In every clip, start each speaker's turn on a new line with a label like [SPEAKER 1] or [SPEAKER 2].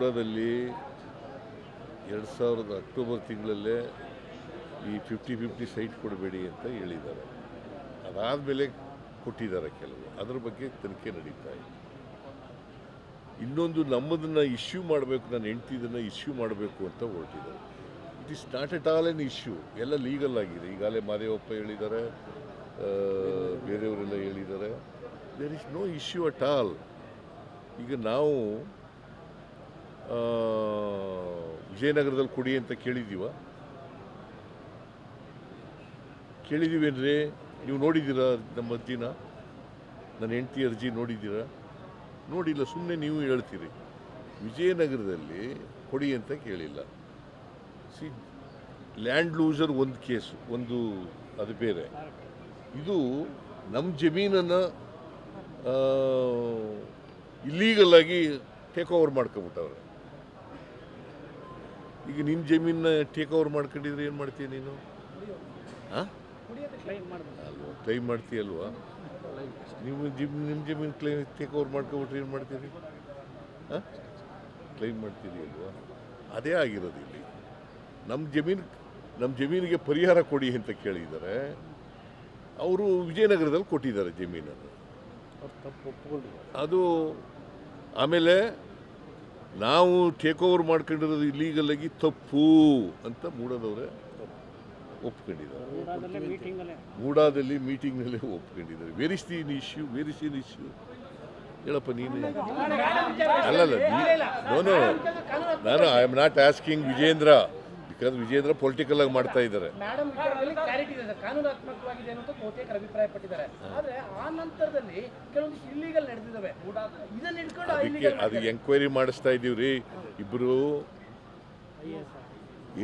[SPEAKER 1] ಮೂಡಾದಲ್ಲಿ ಎರಡು ಸಾವಿರದ ಅಕ್ಟೋಬರ್ ತಿಂಗಳಲ್ಲೇ ಈ ಫಿಫ್ಟಿ ಫಿಫ್ಟಿ ಸೈಟ್ ಕೊಡಬೇಡಿ ಅಂತ ಹೇಳಿದ್ದಾರೆ. ಅದಾದಮೇಲೆ ಕೊಟ್ಟಿದ್ದಾರೆ ಕೆಲವು. ಅದರ ಬಗ್ಗೆ ತನಿಖೆ ನಡೀತಾ ಇದೆ. ಇನ್ನೊಂದು ನಮ್ಮದನ್ನು ಇಶ್ಯೂ ಮಾಡಬೇಕು, ನನ್ನ ಹೆಂಡ್ತಿದನ್ನು ಇಶ್ಯೂ ಮಾಡಬೇಕು ಅಂತ ಹೊರಟಿದ್ದಾರೆ. It is not at all an issue ಎಲ್ಲ ಲೀಗಲ್ ಆಗಿದೆ. ಈಗಾಗಲೇ ಮಾದೇವಪ್ಪ ಹೇಳಿದ್ದಾರೆ ಬೇರೆಯವರೆಲ್ಲ ಹೇಳಿದ್ದಾರೆ. There is no issue at all ಈಗ ನಾವು ವಿಜಯನಗರದಲ್ಲಿ ಕೊಡಿ ಅಂತ ಕೇಳಿದ್ದೀವ. ಅಂದರೆ ನೀವು ನೋಡಿದ್ದೀರಾ ನಮ್ಮ ಅರ್ಜಿನ? ನನ್ನ ಹೆಂಡತಿ ಅರ್ಜಿ ನೋಡಿದ್ದೀರಾ? ನೋಡಿಲ್ಲ ಸುಮ್ಮನೆ ನೀವು ಹೇಳ್ತೀರಿ. ವಿಜಯನಗರದಲ್ಲಿ ಕೊಡಿ ಅಂತ ಕೇಳಿಲ್ಲ. ಸಿ, ಲ್ಯಾಂಡ್ ಲೂಸರ್ ಒಂದು ಕೇಸು, ಒಂದು ಅದು ಬೇರೆ. ಇದು ನಮ್ಮ ಜಮೀನನ್ನು ಇಲ್ಲೀಗಲ್ ಆಗಿ ಟೇಕ್ ಓವರ್ ಮಾಡ್ಕೊಂಬಿಟ್ಟವ್ರೆ ಈಗ ನಿನ್ನ ಜಮೀನ ಟೇಕ್ ಓವರ್ ಮಾಡ್ಕೊಂಡಿದ್ರೆ ಏನು ಮಾಡ್ತೀಯ ನೀನು? ಹಾಂ? ಅಲ್ವಾ ಕ್ಲೈಮ್ ಮಾಡ್ತೀಯಲ್ವಾ? ನೀವು ಜಿಮ್ ನಿಮ್ಮ ಜಮೀನು ಕ್ಲೈಮ್ ಟೇಕ್ ಓವರ್ ಮಾಡ್ಕೊಬಿಟ್ರೆ ಏನು ಮಾಡ್ತೀರಿ? ಹಾಂ? ಕ್ಲೈಮ್ ಮಾಡ್ತೀರಿ ಅಲ್ವಾ ಅದೇ ಆಗಿರೋದು ಇಲ್ಲಿ. ನಮ್ಮ ಜಮೀನು ನಮ್ಮ ಜಮೀನಿಗೆ ಪರಿಹಾರ ಕೊಡಿ ಅಂತ ಕೇಳಿದ್ದಾರೆ. ಅವರು ವಿಜಯನಗರದಲ್ಲಿ ಕೊಟ್ಟಿದ್ದಾರೆ ಜಮೀನನ್ನು. ಅದು ಆಮೇಲೆ ನಾವು ಟೇಕ್ ಓವರ್ ಮಾಡ್ಕೊಂಡಿರೋದು ಇಲ್ಲೀಗಲ್ ಆಗಿ ತಪ್ಪು ಅಂತ ಮೂಡದವರೇ ಒಪ್ಕೊಂಡಿದ್ದಾರೆ ಮೂಡಾದಲ್ಲಿ ಮೀಟಿಂಗ್ನಲ್ಲೇ ಒಪ್ಕೊಂಡಿದ್ದಾರೆ where is the the issue where is the in issue ಹೇಳಪ್ಪ ನೀನು ಅಲ್ಲಲ್ಲ ನಾನು I am not asking Vijendra because Vijendra political ಆಗಿ ಮಾಡ್ತಾ ಇದ್ದಾರೆ.
[SPEAKER 2] ಮೇಡಮ್ ಕ್ಲಾರಿಟಿ ಇದೆ. ಸರ್ ಕಾನೂನಾತ್ಮಕವಾಗಿದೆ ಅನ್ನೋದು ಬಹುತೇಕರು ಅಭಿಪ್ರಾಯ ಪಟ್ಟಿದ್ದಾರೆ ಆದ್ರೆ ಆ ನಂತರದಲ್ಲಿ ಕೆಲವೊಂದಿಷ್ಟು ಇಲ್ಲಿಗಲ್ ನಡೆದಿದ್ದಾವೆ. ಇದನ್ನ ಹಿಡ್ಕೊಂಡು
[SPEAKER 1] ಅದಕ್ಕೆ
[SPEAKER 2] ಇಲ್ಲಿಗಲ್
[SPEAKER 1] ಅದು ಎಂಕ್ವೈರಿ ಮಾಡಿಸ್ತಾ ಇದ್ದೀವಿ ಇಬ್ರು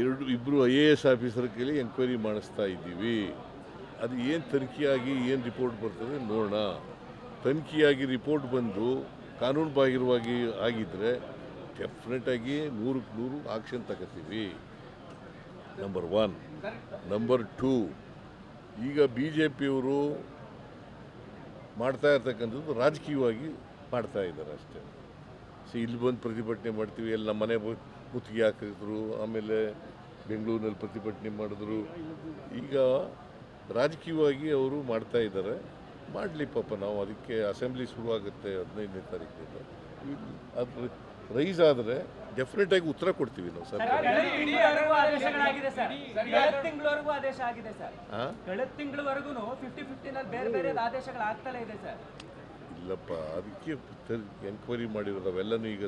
[SPEAKER 1] ಎರಡು ಇಬ್ಬರು ಐ ಎ ಎಸ್ ಆಫೀಸರ್ ಕೇಳಿ ಎಂಕ್ವೈರಿ ಮಾಡಿಸ್ತಾ ಇದ್ದೀವಿ. ಅದು ಏನು ತನಿಖೆಯಾಗಿ ಏನು ರಿಪೋರ್ಟ್ ಬರ್ತದೆ ನೋಡೋಣ. ತನಿಖೆಯಾಗಿ ರಿಪೋರ್ಟ್ ಬಂದು ಕಾನೂನು ಬಾಹಿರವಾಗಿ ಆಗಿದ್ದರೆ ಡೆಫಿನೆಟಾಗಿ ನೂರಕ್ಕೆ ನೂರು ಆಕ್ಷನ್ ತಗೋತೀವಿ. ನಂಬರ್ ಒನ್ ನಂಬರ್ ಟೂ ಈಗ ಬಿ ಜೆ ಪಿಯವರು ಮಾಡ್ತಾ ಇರ್ತಕ್ಕಂಥದ್ದು ರಾಜಕೀಯವಾಗಿ ಮಾಡ್ತಾ ಇದ್ದಾರೆ ಅಷ್ಟೇ. ಸೊ ಇಲ್ಲಿ ಬಂದು ಪ್ರತಿಭಟನೆ ಮಾಡ್ತೀವಿ, ಎಲ್ಲ ಮನೆ ಮುತ್ತಿಗೆ ಹಾಕಿದ್ರು, ಆಮೇಲೆ ಬೆಂಗಳೂರಿನಲ್ಲಿ ಪ್ರತಿಭಟನೆ ಮಾಡಿದ್ರು. ಈಗ ರಾಜಕೀಯವಾಗಿ ಅವರು ಮಾಡ್ತಾ ಇದ್ದಾರೆ. ಮಾಡಲಿ ಪಾಪ ನಾವು, ಅದಕ್ಕೆ ಅಸೆಂಬ್ಲಿ ಶುರುವಾಗುತ್ತೆ ಹದಿನೈದನೇ ತಾರೀಕಿನಿಂದ ಅದು ರೈಸ್ ಆದರೆ ಡೆಫಿನೆಟಾಗಿ ಉತ್ತರ ಕೊಡ್ತೀವಿ ನಾವು
[SPEAKER 3] ಸರ್ ಕಳೆದ ತಿಂಗಳವರೆಗೂ ಆದೇಶ ಆಗಿದೆ ಸರ್
[SPEAKER 1] ಹಾಂ
[SPEAKER 3] ಕಳೆದ ತಿಂಗಳವರೆಗೂ ಫಿಫ್ಟಿ ಫಿಫ್ಟಿನಲ್ಲಿ ಬೇರೆ ಬೇರೆ ಆದೇಶಗಳು ಆಗ್ತಲೇ ಇದೆ ಸರ್
[SPEAKER 1] ಇಲ್ಲಪ್ಪ ಅದಕ್ಕೆ ಎಂಕ್ವೈರಿ ಮಾಡಿರೋದು ಅವೆಲ್ಲನೂ ಈಗ